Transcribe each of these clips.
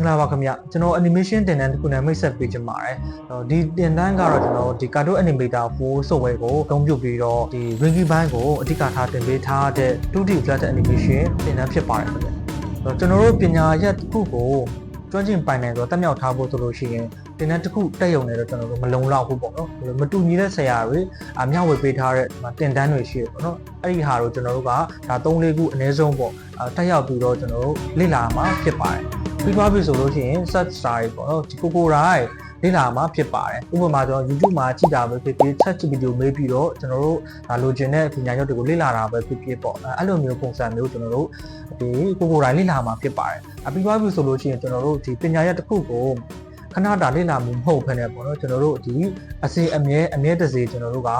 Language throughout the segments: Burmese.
င်္ဂလာပါခင်ဗျကျွန်တော် animation တင်တန်းတစ်ခုနဲ့မိတ်ဆက်ပေးချင်ပါတယ်ဟိုဒီတင်တန်းကတော့ကျွန်တော်ဒီ cartoon animator 4 software ကိုအသုံးပြုပြီးတော့ဒီ ringy ဘိုင်းကိုအဓိကထားတင်ပေးထားတဲ့ 2D flat animation တင်တန်းဖြစ်ပါတယ်ခင်ဗျအဲ့တော့ကျွန်တော်တို့ပညာရပ်တစ်ခုကိုကျွမ်းကျင်ပိုင်နိုင်ဆိုတက်မြောက်ထားဖို့ဆိုလို့ရှိရင်တင်တန်းတစ်ခုတက်ရုံနဲ့တော့ကျွန်တော်တို့မလုံလောက်ဘူးပေါ့နော်မတူညီတဲ့ဆရာတွေအမျှဝေပေးထားတဲ့တင်တန်းတွေရှိတယ်ပေါ့နော်အဲ့ဒီဟာကိုကျွန်တော်တို့ကဒါ3လေးခုအနည်းဆုံးပေါ့တက်ရောက်ပြီးတော့ကျွန်တော်တို့လေ့လာမှာဖြစ်ပါတယ် ပြီးသွားပြီဆိုလို့ရှိရင် search star တွေပေါ့နော်ဒီကိုကိုရိုင်းလေ့လာမှာဖြစ်ပါတယ်ဥပမာကျွန်တော် YouTube မှာကြည့်တာပဲဖြစ်ဖြစ် chat GPT ကိုမေးပြီးတော့ကျွန်တော်တို့ဒါလိုချင်တဲ့ပညာရပ်တွေကိုလေ့လာတာပဲဖြစ်ဖြစ်ပေါ့အဲ့လိုမျိုးပုံစံမျိုးကျွန်တော်တို့ဒီကိုကိုရိုင်းလေ့လာမှာဖြစ်ပါတယ်အပြီးသွားပြီဆိုလို့ရှိရင်ကျွန်တော်တို့ဒီပညာရပ်တစ်ခုကိုခဏတာလေ့လာမှုမဟုတ်ဘဲနဲ့ပေါ့နော်ကျွန်တော်တို့ဒီအစီအမြဲအမြဲတစေကျွန်တော်တို့က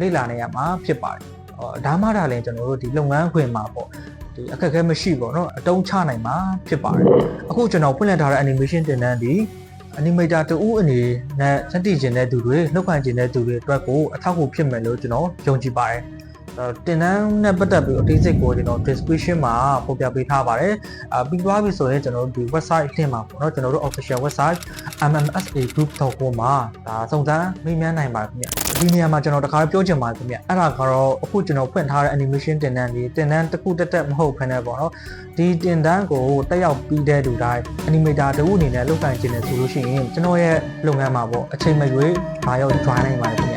လေ့လာနေရမှာဖြစ်ပါတယ်ဟောဒါမှဒါလည်းကျွန်တော်တို့ဒီလုပ်ငန်းခွင်မှာပေါ့ ဒီအခက်အခဲမရှိပေါ့နော်အတုံးချနိုင်မှာဖြစ်ပါတယ်အခုကျွန်တော်ဖွင့်လှစ်ထားတဲ့ animation တင်တန်းဒီ animator တူဦးအနေနဲ့စတင်ကျင်တဲ့သူတွေနှုတ်ခံကျင်တဲ့သူတွေအတွက်ကိုအထောက်အကူဖြစ်မယ်လို့ကျွန်တော်ယုံကြည်ပါတယ်အဲ တင်တန်းနဲ့ပတ်သက်ပြီးအသေးစိတ်ကိုကျွန်တော် description မှာဖော်ပြပေးထားပါတယ်အပြီးသွားပြီဆိုရင်ကျွန်တော်တို့ဒီ website ထင်မှာပေါ့နော်ကျွန်တော်တို့ official website mmsagroup.com မှာဒါစုံစမ်းမေးမြန်းနိုင်ပါတယ်ခင်ဗျဒီနေရာမှာကျွန်တော်တခါပြောချင်ပါတယ်ခင်ဗျအဲ့ဒါကတော့အခုကျွန်တော်ဖွင့်ထားတဲ့ animation တင်တန်းဒီတင်တန်းတစ်ခုတက်တက်မဟုတ်ဘဲနဲ့ပေါ့နော်ဒီတင်တန်းကိုတက်ရောက်ပြီးတဲ့လူတိုင်း animator တဦးအနေနဲ့လုပ်ကိုင်ခြင်းနဲ့ဆိုလို့ရှိရင်ကျွန်တော်ရဲ့လုပ်ငန်းမှာပေါ့အချိန်မရွေးဘာရောက် join နိုင်ပါတယ်ခင်ဗျ